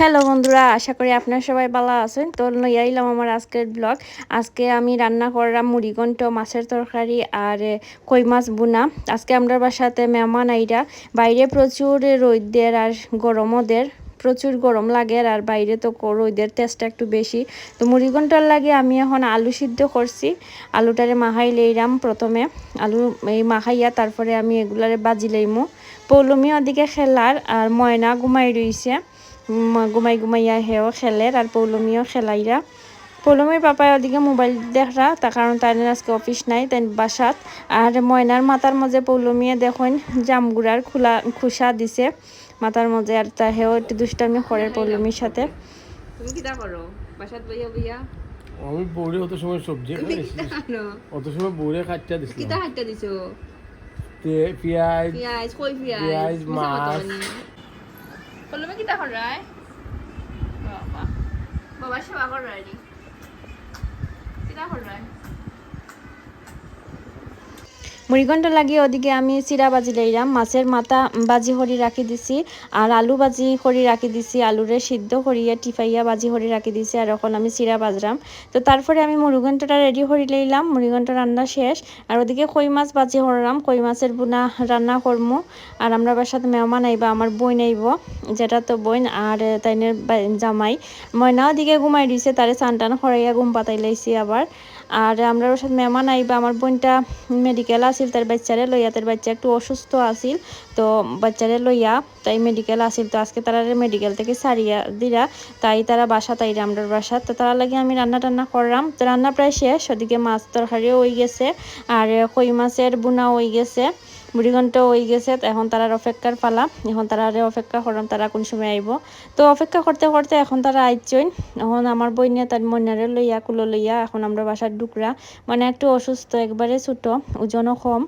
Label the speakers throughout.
Speaker 1: Hello বন্ধুরা, আশা করি আপনারা সবাই ভালো আছেন। তো লইয়া আমার আজকের ব্লগ আজকে আমি রান্না করলাম মুড়িঘণ্ট মাছের তরকারি আর কই মাছ বুনা আজকে আমরা বাসাতে মেহমান আইরা, বাইরে প্রচুর রোদের আর গরমদের প্রচুর গরম লাগে আর বাইরে তো রোদের তেজটা একটু বেশি। তো মুড়িঘণ্টার লাগে আমি এখন আলু সিদ্ধ করছি। আলুটারে মাহাই লইলাম প্রথমে। আলু এই মাহাইয়া তারপরে আমি এগুলারে বাজি লইমু। পৌলমি ওদিকে খেলার আর ময়না ঘুমাই রইছে। ঘুমাই ঘুমাইয়া হেও খেলে আর পৌলমিও খেলাইরা পৌলমির পাপায় ওদিকে মোবাইল দেখরা তার কারণ তাই আজকে অফিস নাই তাই বাসাত। আর ময়নার মাথার মাঝে পৌলমিয়ে দেখুন জামগুড়ার খোলা খুসা দিছে। মাথার মাঝে আর তা হেও একটু দুষ্টামি করে পৌলমির সাথে।
Speaker 2: তুমি কিটা করো বাসাত বইয়া বইয়া
Speaker 3: আমি বৌরে অত সময় সবজি অত সময়
Speaker 2: কিটা
Speaker 3: দিছিলাম
Speaker 2: দিছো?
Speaker 3: তে পেঁয়াজ
Speaker 2: পেঁয়াজ কই পেঁয়াজ?
Speaker 3: পেঁয়াজ, মাছ।
Speaker 2: বলল কিটা কর রায় বাবা বাবা সেবা কর রায় নি কিটা রায়
Speaker 1: মুড়িঘণ্টা লাগিয়ে ওদিকে আমি চিরা বাজি লইলাম মাছের মাথা বাজি হরি রাখি দিছি আর আলু বাজি হরি রাখি দিছি। আলুরে সিদ্ধ করিয়া টিফাইয়া বাজি হরি রাখি দিছি আর এখন আমি চিরা বাজরাম তো তারপরে আমি মুড়িঘণ্টাটা রেডি হরি লইলাম মুড়িঘণ্টা রান্না শেষ। আর ওদিকে কই মাছ বাজি হরলাম কই মাছের বুনা রান্না করমু আর আমরা বাসাতে মেহমান আইবা আমার বই আইব যেটা তো বইন, আর তাইনের জামাই। ময়না দিকে ঘুমাই দিছে, তারে চান টান খরাইয়া ঘুম পাতাই লাইছি আবার। আর আমরা ওর সাথে মেহমান আইবা, আমার বোনটা মেডিকেল আছিল, তার বাচ্চারে লইয়া, তার বাচ্চা একটু অসুস্থ আছিল, তো বাচ্চারে লইয়া তাই মেডিকেল আছিল, তো আজকে তারা মেডিকেল থেকে সারিয়া দিরা তাই তারা বাসা তাই আমরা বাসা। তো তারা লাগে আমি রান্না টান্না করলাম, তো রান্না প্রায় শেষ, ওদিকে মাছ তরকারিও হয়ে গেছে, আর কই মাছের বুনা হয়ে গেছে। মুড়িঘণ্ট হয়ে গেছে এখন তারার অপেক্ষার পালা। এখন তারা অপেক্ষা করলাম, তারা কোন সময় আইব। তো অপেক্ষা করতে করতে এখন তারা আইচইন এখন আমার বই নিয়ে তার মনারে লইয়া, কুলো লইয়া এখন আমরা বাসার ডুকরা। মানে একটু অসুস্থ, একবারে ছোট, ওজনও কম।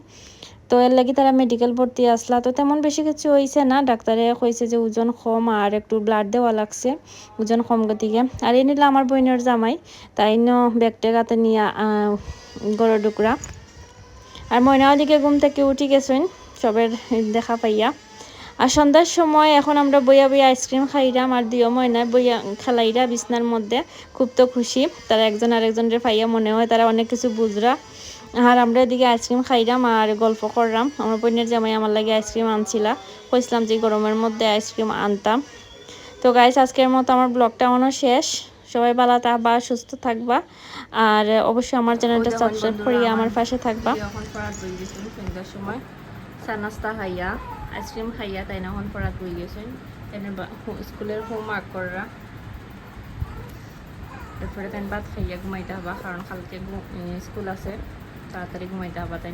Speaker 1: তো এর লাগি তারা মেডিকেল ভর্তি আসলা। তো তেমন বেশি কিছু হয়েছে না। ডাক্তারে কইছে যে ওজন কম আর একটু ব্লাড দেওয়া লাগছে, ওজন কম গতিকে। আর এই নিলে আমার বইনের জামাই। তাই ন ব্যাগটে গাতে নিয়ে গড় ডুকরা। আর ময়নাও দিকে ঘুম থেকে উঠি গেছেন, সবের দেখা পাইয়া। আর সন্ধ্যার সময় এখন আমরা বইয়া বইয়া আইসক্রিম খাইরাম আর দিও ময়না বইয়া খেলাইরা বিছনার মধ্যে, খুব তো খুশি। তারা একজন আরেকজনের পাইয়া মনে হয় তারা অনেক কিছু বুঝরা। আর আমরা এদিকে আইসক্রিম খাইরাম আর গল্প করলাম আমার বোনের জামাই আমার লাগে আইসক্রিম আনছিলা। কইছিলাম যে গরমের মধ্যে আইসক্রিম আনতাম। তো গাইস আজকের মতো আমার ব্লগটা এমনও শেষ। সবাই ভালো থাকবা সুস্থ থাকবা। আর অবশ্যই আমার চ্যানেলটা সাবস্ক্রাইব করিয়ে আমার পাশে থাকবা।
Speaker 2: গেছেন সময়। চা নাস্তা খাইয়া আইসক্রিম খাইয়া তাই না গেছেন তাই না বা- হো- স্কুলের হোমওয়ার্ক করা এরপরে তাই ভাত খাইয়া ঘুমাইতে হবা কারণ কালকে স্কুল আছে। তাড়াতাড়ি ঘুমাইতে হবা তাই